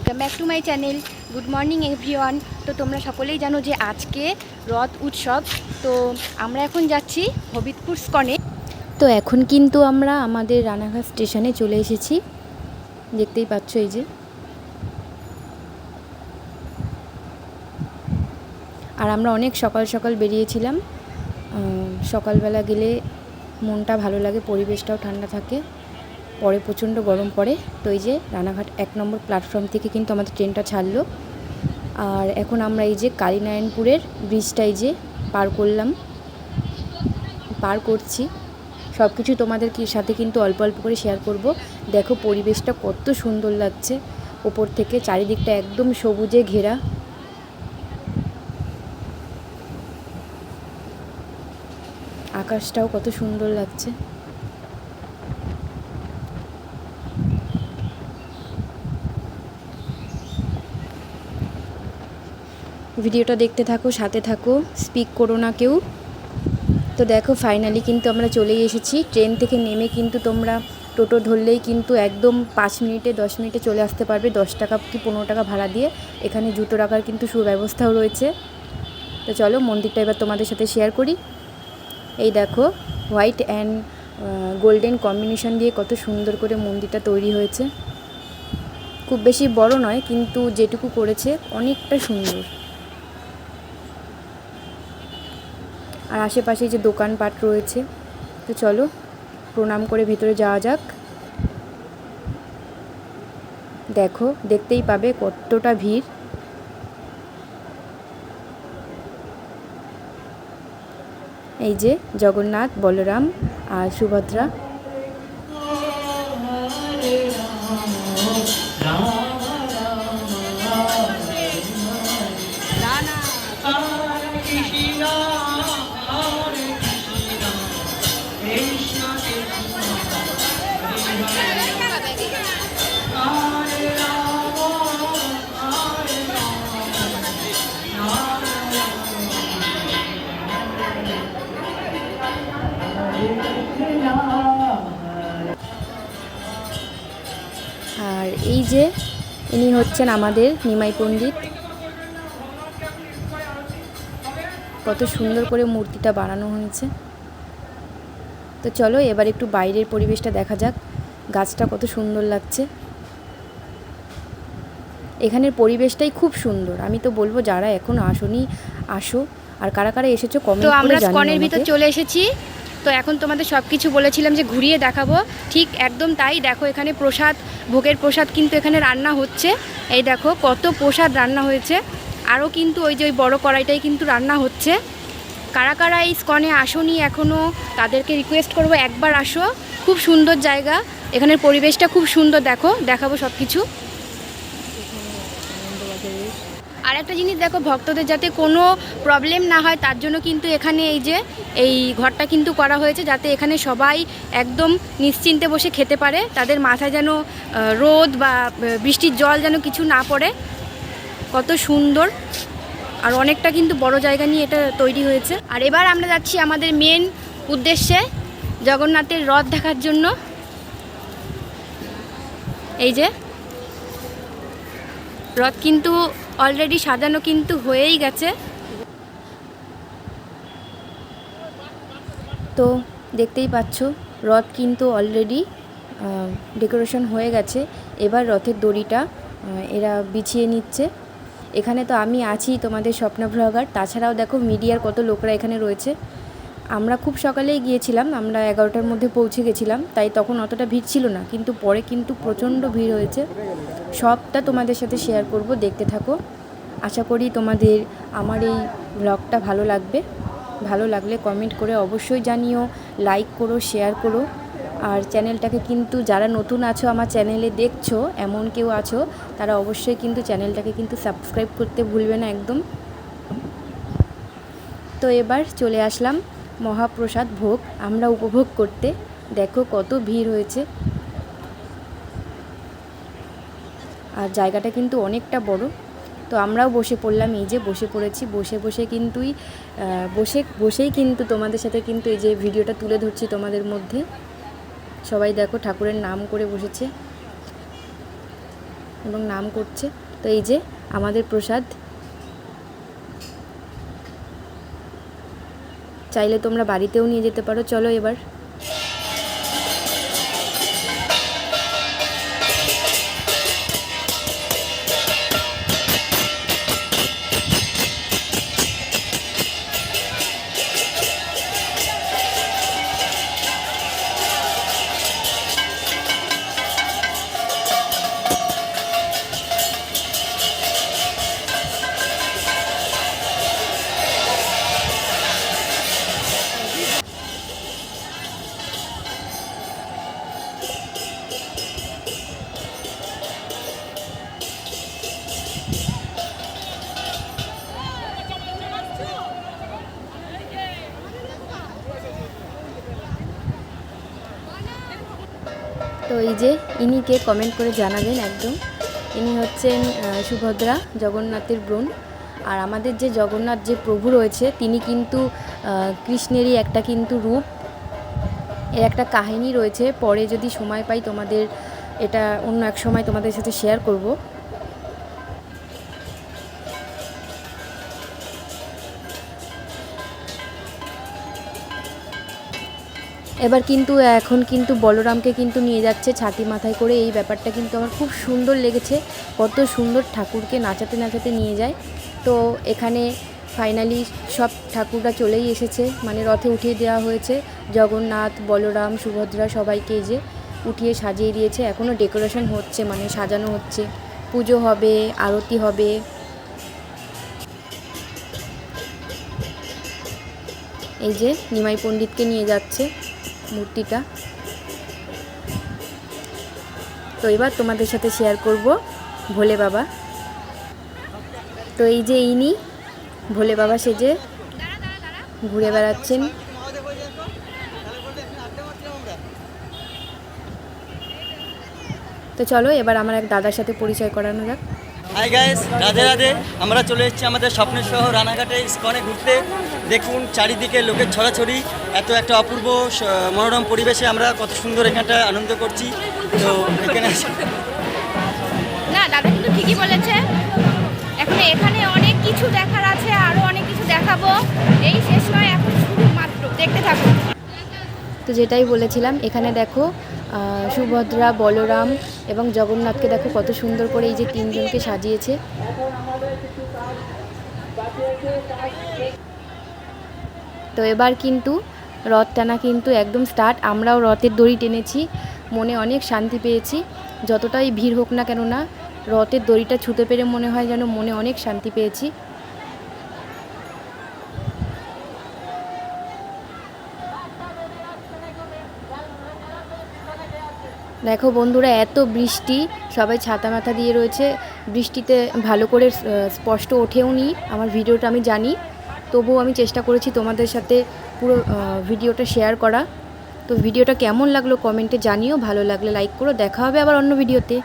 Welcome back to my channel good morning everyone তো তোমরা সকলেই জানো যে আজকে রথ উৎসব। তো আমরা এখন যাচ্ছি হবিদপুর স্কনে। তো এখন কিন্তু আমরা আমাদের রানাঘাট স্টেশনে চলে এসেছি। দেখতেই পাচ্ছ এই যে। আর আমরা অনেক সকাল সকাল বেরিয়েছিলাম। সকালবেলা গেলে মনটা ভালো লাগে, পরিবেশটাও ঠান্ডা থাকে। পরে প্রচণ্ড গরম পড়ে। তো এই যে রানাঘাট এক নম্বর প্ল্যাটফর্ম থেকে কিন্তু আমাদের ট্রেনটা ছাড়লো। আর এখন আমরা এই যে কালীনারায়ণপুরের ব্রিজটা এই যে পার করলাম। পার করছি। সব কিছু তোমাদের সাথে কিন্তু অল্প অল্প করে শেয়ার করব। দেখো পরিবেশটা কত সুন্দর লাগছে। ওপর থেকে চারিদিকটা একদম সবুজে ঘেরা। আকাশটাও কত সুন্দর লাগছে। ভিডিওটা দেখতে থাকো, সাথে থাকো স্পিক করো না কেউ। তো দেখো ফাইনালি কিন্তু আমরা চলেই এসেছি। ট্রেন থেকে নেমে কিন্তু তোমরা টোটো ধরলেই কিন্তু একদম পাঁচ মিনিটে, দশ মিনিটে চলে আসতে পারবে। দশ টাকা কি পনেরো টাকা ভাড়া দিয়ে। এখানে জুতো রাখার কিন্তু সুব্যবস্থাও রয়েছে। তো চলো, মন্দিরটা এবার তোমাদের সাথে শেয়ার করি। এই দেখো হোয়াইট অ্যান্ড গোল্ডেন কম্বিনেশন দিয়ে কত সুন্দর করে মন্দিরটা তৈরি হয়েছে। খুব বেশি বড় নয়, কিন্তু যেটুকু করেছে, অনেকটা সুন্দর। আর আশেপাশে যে দোকানপাট রয়েছে, তো চলো প্রণাম করে ভেতরে যাওয়া যাক। দেখো, দেখতেই পাবে কতটা ভিড়। এই যে জগন্নাথ, বলরাম আর সুভদ্রা। এই যে ইনি হচ্ছেন আমাদের নিমাই পণ্ডিত। কত সুন্দর করে মূর্তিটা বানানো হয়েছে। তো চলো এবার একটু বাইরের পরিবেশটা দেখা যাক। গাছটা কত সুন্দর লাগছে। এখানের পরিবেশটাই খুব সুন্দর। আমি তো বলব যারা এখন আসনি আসো। আর কারা কারা এসেছ কমেন্ট করে আমরা জানিও স্কনের ভিতর চলে এসেছি। তো এখন তোমাদের সব কিছু বলেছিলাম যে ঘুরিয়ে দেখাবো। ঠিক একদম তাই দেখো এখানে প্রসাদ, ভোগের প্রসাদ কিন্তু এখানে রান্না হচ্ছে। এই দেখো কত প্রসাদ রান্না হয়েছে। আরও কিন্তু ওই যে ওই বড় কড়াইটাই কিন্তু রান্না হচ্ছে। কারা কারা এই স্কনে আসনি এখনও তাদেরকে রিকোয়েস্ট করব একবার আসো। খুব সুন্দর জায়গা। এখানের পরিবেশটা খুব সুন্দর দেখো, দেখাবো সব কিছু আর একটা জিনিস দেখো, ভক্তদের যাতে কোনো প্রবলেম না হয়, তার জন্য কিন্তু এখানে এই যে, এই ঘরটা কিন্তু করা হয়েছে, যাতে এখানে সবাই একদম নিশ্চিন্তে বসে খেতে পারে, তাদের মাথায় যেন রোদ বা বৃষ্টির জল যেন কিছু না পড়ে। কত সুন্দর। আর অনেকটা কিন্তু বড় জায়গা নিয়ে এটা তৈরি হয়েছে। আর এবার আমরা যাচ্ছি আমাদের মেন উদ্দেশ্যে, জগন্নাথের রথ দেখার জন্য। এই যে রথ কিন্তু অলরেডি সাজানো কিন্তু হয়েই গেছে। তো দেখতেই পাচ্ছ, রথ কিন্তু অলরেডি ডেকোরেশন হয়ে গেছে। এবার রথের দড়িটা এরা বিছিয়ে নিচ্ছে। এখানে তো আমি আছি তোমাদের স্বপ্ন ভ্লগার তাছাড়াও দেখো, মিডিয়ার কত লোকরা এখানে রয়েছে। আমরা খুব সকালেই গিয়েছিলাম, আমরা এগারোটার মধ্যে পৌঁছে গেছিলাম, তাই তখন অতটা ভিড় ছিল না, কিন্তু পরে কিন্তু প্রচণ্ড ভিড় হয়েছে। সবটা তোমাদের সাথে শেয়ার করব, দেখতে থাকো। আশা করি তোমাদের, আমার এই ব্লগটা ভালো লাগবে। ভালো লাগলে কমেন্ট করে অবশ্যই জানিও লাইক করো শেয়ার করো। আর চ্যানেলটাকে কিন্তু যারা নতুন আছো আমার চ্যানেলে দেখছ, এমন কেউ আছো, তারা অবশ্যই কিন্তু চ্যানেলটাকে কিন্তু সাবস্ক্রাইব করতে ভুলবে না একদম। তো এবার চলে আসলাম। মহাপ্রসাদ ভোগ আমরা উপভোগ করতে। দেখো কত ভিড় হয়েছে। আর জায়গাটা কিন্তু অনেকটা বড়। তো আমরাও বসে পড়লাম, এই যে বসে পড়েছি। বসে বসে কিন্তুই বসে, বসেই কিন্তু তোমাদের সাথে কিন্তু এই যে ভিডিওটা তুলে ধরছি তোমাদের মধ্যে। সবাই দেখো ঠাকুরের নাম করে বসেছে এবং নাম করছে। তো এই যে আমাদের প্রসাদ চাইলে তোমরা বাড়িতেও নিয়ে যেতে পারো। চলো এবার। তো এই যে ইনিকে কমেন্ট করে জানাবেন একদম। ইনি হচ্ছেন সুভদ্রা জগন্নাথের বোন। আর আমাদের যে জগন্নাথ যে প্রভু রয়েছে, তিনি কিন্তু কৃষ্ণেরই একটা কিন্তু রূপ। এর একটা কাহিনী রয়েছে, পরে যদি সময় পাই তোমাদের, এটা অন্য এক সময় তোমাদের সাথে শেয়ার করব। এবার কিন্তু, এখন কিন্তু বলরামকে কিন্তু নিয়ে যাচ্ছে ছাতি মাথায় করে। এই ব্যাপারটা কিন্তু আমার খুব সুন্দর লেগেছে। কত সুন্দর ঠাকুরকে নাচাতে নাচাতে নিয়ে যায়। তো এখানে ফাইনালি সব ঠাকুররা চলেই এসেছে। মানে রথে উঠিয়ে দেওয়া হয়েছে। জগন্নাথ, বলরাম, সুভদ্রা সবাইকে যে উঠিয়ে সাজিয়ে দিয়েছে। এখনও ডেকোরেশন হচ্ছে মানে সাজানো হচ্ছে। পুজো হবে, আরতি হবে। এই যে নিমাই পণ্ডিতকে নিয়ে যাচ্ছে। মূর্তিটা। তো এবার তোমাদের সাথে শেয়ার করব ভোলে বাবা। তো এই যে ইনি, ভোলে বাবা সেজে ঘুরে বেড়াচ্ছেন। তো চলো এবার আমার এক দাদার সাথে পরিচয় করানো যাক। Hi guys Radhe Radhe. আমরা চলে এসেছি আমাদের স্বপ্নের শহর, রানাঘাটে, ইস্কনে ঘুরতে। দেখুন চারিদিকে লোকের ছড়াছড়ি। এত একটা অপূর্ব মনোরম পরিবেশে আমরা কত সুন্দর এখানটা আনন্দ করছি। তো এখানে না, দাদা কিন্তু ঠিকই বলেছে। এখন এখানে অনেক কিছু দেখার আছে আরও অনেক কিছু দেখাবো। এই শেষ নয়, এখন শুধু মাত্র। দেখতে থাকুন। তো যেটাই বলেছিলাম, এখানে দেখো সুভদ্রা, বলরাম এবং জগন্নাথকে দেখো কত সুন্দর করে এই যে তিনজনকে সাজিয়েছে। তো এবার কিন্তু রথ টানা কিন্তু একদম স্টার্ট আমরাও রথের দড়ি টেনেছি, মনে অনেক শান্তি পেয়েছি, যতটাই ভিড় হোক না কেননা, রথের দড়িটা ছুতে পেরে মনে হয় যেন মনে অনেক শান্তি পেয়েছি। দেখো বন্ধুরা, এত বৃষ্টি, সবাই ছাতা মাথা দিয়ে রয়েছে। বৃষ্টিতে ভালো করে স্পষ্ট ওঠেও নি। আমার ভিডিওটা আমি জানি, তবুও আমি চেষ্টা করেছি তোমাদের সাথে পুরো ভিডিওটা শেয়ার করা। তো ভিডিওটা কেমন লাগল কমেন্টে জানিও, ভালো লাগলে লাইক করো। দেখা হবে আবার অন্য ভিডিওতে।